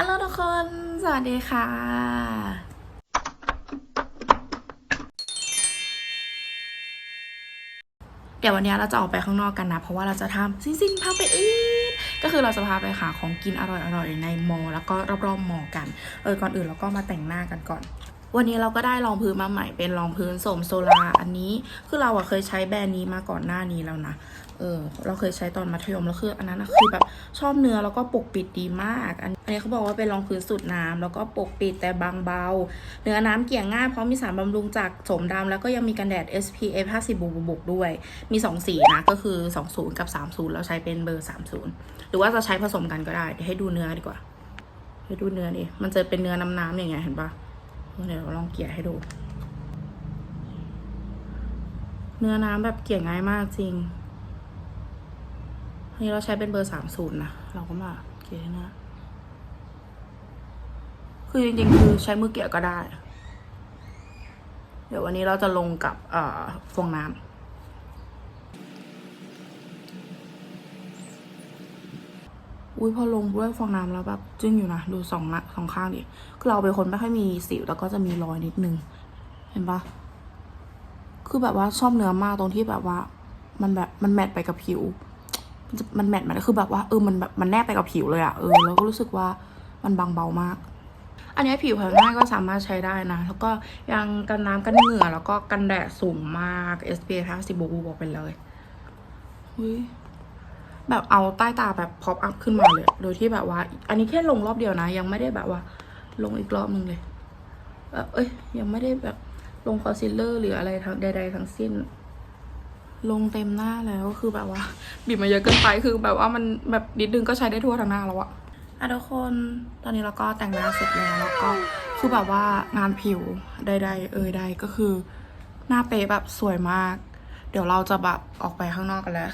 ฮัลโหลทุกคน สวัสดีค่ะ เดี๋ยววันนี้เราจะออกไปข้างนอกกันนะ เพราะว่าเราจะทำซิ่งซิ่งพาไปอีทก็คือเราจะพาไปหาของกินอร่อยๆในมอ แล้วก็รอบๆมอกัน เออ ก่อนอื่นเราก็มาแต่งหน้ากันก่อน วันนี้เราก็ได้รองพื้นมาใหม่เป็นรองพื้นโสมโซลาอันนี้คือเราอะเคยใช้แบรนด์นี้มาก่อนหน้านี้แล้วนะเออเราเคยใช้ตอนมัธยมแล้วคืออันนั้นคือแบบชอบเนื้อแล้วก็ปกปิดดีมาก อันนี้เขาบอกว่าเป็นรองพื้นสูตรน้ำแล้วก็ปกปิดแต่บางเบา เนื้อน้ำเกลี่ยง่ายเพราะมีสารบำรุงจากโสมดำแล้วก็ยังมีกันแดด SPF 50บวกบวกด้วย มี 2 สีนะก็คือ 20 กับ 30แล้วใช้เป็นเบอร์ 30 หรือว่าจะใช้ผสมกันก็ได้เดี๋ยวให้ดูเนื้อดีกว่าให้ดูเนื้อดิมันจะเป็นเนื้อน้ำๆอย่างเงี้ยเห็นปะ เดี๋ยวเราลองเกี่ยให้ดู เนื้อน้ำแบบเกี่ยง่ายมากจริงอันนี้เราใช้เป็นเบอร์สามศูนย์นะ เราก็มาเกี่ยให้หนะ คือจริงๆ คือใช้มือเกี่ยก็ได้ เดี๋ยววันนี้เราจะลงกับเอ่อฟองน้ำ อุ้ยพอลงด้วยฟองน้ำแล้วแบบจึ้งอยู่นะดูสองนะสองข้างดิคือเราเป็นคนไม่ค่อยมีสิวแล้วก็จะมีรอยนิดนึง เห็นปะคือแบบว่าชอบเนื้อมากตรงที่แบบว่า มันแบบมันแมทไปกับผิวมันจะมันแมทมันคือแบบว่าเออมันแบบมันแนบไปกับผิวเลยอะเออแล้วก็รู้สึกว่ามันบางเบามาก อันนี้ผิวแพ้ง่ายก็สามารถใช้ได้นะ แล้วก็ยังกันน้ำกันเหงื่อแล้วก็กันแดดสูงมาก SPF 50บวกบวกไปเลยอุ๊ย แบบเอาใต้ตาแบบพอปอัพขึ้นมาเลย โดยที่แบบว่า อันนี้แค่ลงรอบเดียวนะ ยังไม่ได้แบบว่า ลงอีกรอบนึงเลยเอ่อเอ้ย ยังไม่ได้แบบลงคอนซีลเลอร์หรืออะไรทั้งใด ๆ ทั้งสิ้น ลงเต็มหน้าแล้วคือแบบว่า บีบมาเยอะเกินไปคือแบบว่ามันแบบนิดนึงก็ใช้ได้ทั่วทั้งหน้าแล้วอะอะทุกคนตอนนี้เราก็แต่งหน้าเสร็จแล้วแล้วก็คือแบบว่างานผิวใดๆ เอ่ยใดก็คือ หน้าเป๊ะแบบสวยมาก เดี๋ยวเราจะแบบออกไปข้างนอกกันแล้ว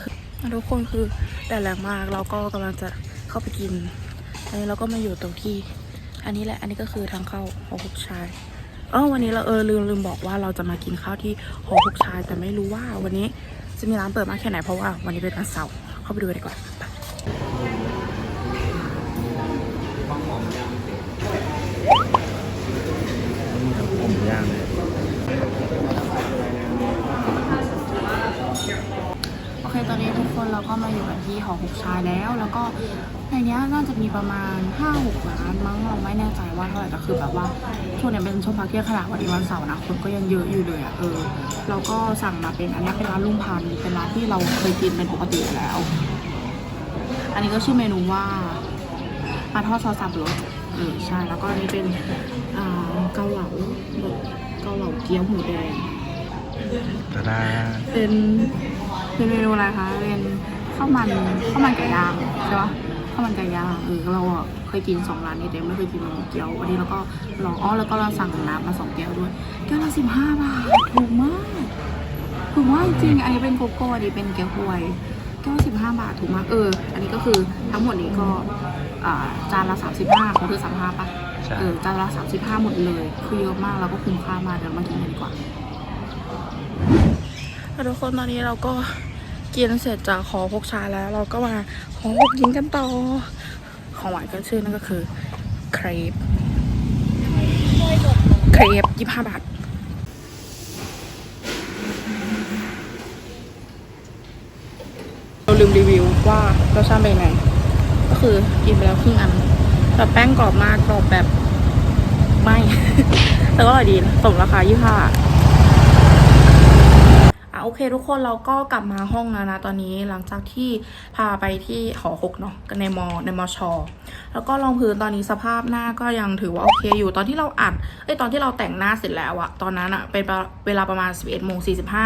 ทุกคนคือแดดแรงมากเราก็กำลังจะเข้าไปกินอันนี้เราก็มาอยู่ตรงที่ อันนี้แหละอันนี้ก็คือทางเข้าหอหกชายเออวันนี้เราเออลืมลืมบอกว่าเราจะมากินข้าวที่หอหกชายแต่ไม่รู้ว่าวันนี้จะมีร้านเปิดมากแค่ไหนเพราะว่าวันนี้เป็นวันเสาร์เข้าไปดูกันดีกว่าไป ผมย่างเลย โอเคตอนนี้ทุกคนเราก็มาอยู่กันที่หอหกชายแล้ว แล้วก็ในนี้น่าจะมีประมาณห้าหกร้านมั้งเราไม่แน่ใจว่าเท่าไหร่แต่คือแบบว่าช่วงเนี้ยเป็นช่วงพักเที่ยงขนาดวันนี้วันเสาร์นะคนก็ยังเยอะอยู่เลยอะเออเราก็สั่งมาเป็นอันนี้เป็นร้านลุงพันเป็นร้านที่เราเคยกินเป็นปกติแล้ว อันนี้ก็ชื่อเมนูว่าปลาทอดซอสสับรสเออใช่แล้วก็อันนี้เป็นเกาเหลาเกาเหลาเกี๊ยวหมูแดง ตาดาเป็นเป็นเมนูอะไรคะ เป็นข้าวมันข้าวมันไก่ย่างใช่ปะข้าวมันไก่ย่างเออเราอะเคยกินสองร้านนี้แต่ไม่เคยกินเกี๊ยววันนี้เราก็ลองอ๋อแล้วก็เราสั่งน้ำมาสองแก้วด้วยแก้วละสิบห้าบาทถูกมากถูกมากจริงอันนี้เป็นโกโก้อันนี้เป็นแก้วฮวยแก้วสิบห้าบาทถูกมากเออ อันนี้ก็คือทั้งหมดนี้ก็อ่าจานละสามสิบห้าเขาคือสามห้าปะใช่เออจานละสามสิบห้าหมดเลย คือเยอะมากแล้วก็คุ้มค่ามากเดี๋ยวเรามากินกันดีกว่า ทุกคนตอนนี้เราก็กินเสร็จจากขอพกชาแล้ว เราก็มาขอพกกินกันต่อ ของหวานก็ชื่อนั่นก็คือเครปเครปยี่ห้าบาทเราลืมรีวิวว่ารสชาติเป็นไง ก็คือกินไปแล้วครึ่งอันแบบแป้งกรอบมากกรอบแบบไม่ แต่ก็อร่อยดีสมราคายี่ห้า โอเคทุกคนเราก็กลับมาห้องแล้วนะตอนนี้หลังจากที่พาไปที่หอหกเนาะกันในมอในมอชอแล้วก็รองพื้นตอนนี้สภาพหน้าก็ยังถือว่าโอเคอยู่ตอนที่เราอัดเอ้ยตอนที่เราแต่งหน้าเสร็จแล้วอะตอนนั้นอะเป็นเวลาประมาณ 11โมง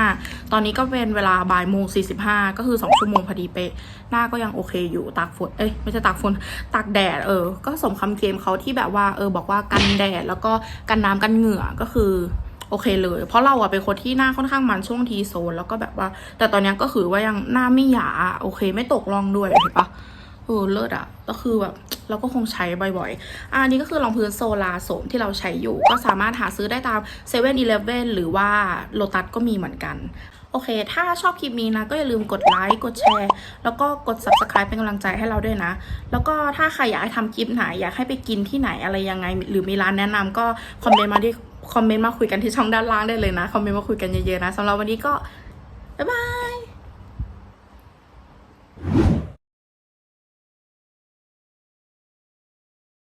45 ตอนนี้ก็เป็นเวลาบ่ายโมง45 ก็คือ 2 ชั่วโมงพอดีเป๊ะหน้าก็ยังโอเคอยู่ตากฝนเอ้ยไม่ใช่ตากฝนตากแดดเออ ก็สมคำเคลมเขาที่แบบว่าเออบอกว่ากันแดดแล้วก็กันน้ำกันเหงื่อก็คือ โอเคเลย เพราะเราอะเป็นคนที่หน้าค่อนข้างมันช่วงทีโซนแล้วก็แบบว่า แต่ตอนนี้ก็คือว่ายังหน้าไม่หยาโอเค ไม่ตกร่องด้วยเห็นปะเออเลิศอะก็คือแบบเราก็คงใช้บ่อยๆ อันนี้ก็คือรองพื้นโซลาโสมที่เราใช้อยู่ ก็สามารถหาซื้อได้ตาม7 e เ e ่ e อหรือว่าโลตัสก็มีเหมือนกัน โอเค ถ้าชอบคลิปนี้นะ ก็อย่าลืมกดไลค์ กดแชร์ แล้วก็กด subscribe เป็นกำลังใจให้เราด้วยนะ แล้วก็ถ้าใครอยากให้ทำคลิปไหน อยากให้ไปกินที่ไหนอะไรยังไง หรือมีร้านแนะนำก็คอมเมนต์มาที่ คอมเมนต์มาคุยกันที่ช่องด้านล่างได้เลยนะ คอมเมนต์มาคุยกันเยอะๆนะสำหรับวันนี้ก็ บ๊ายบาย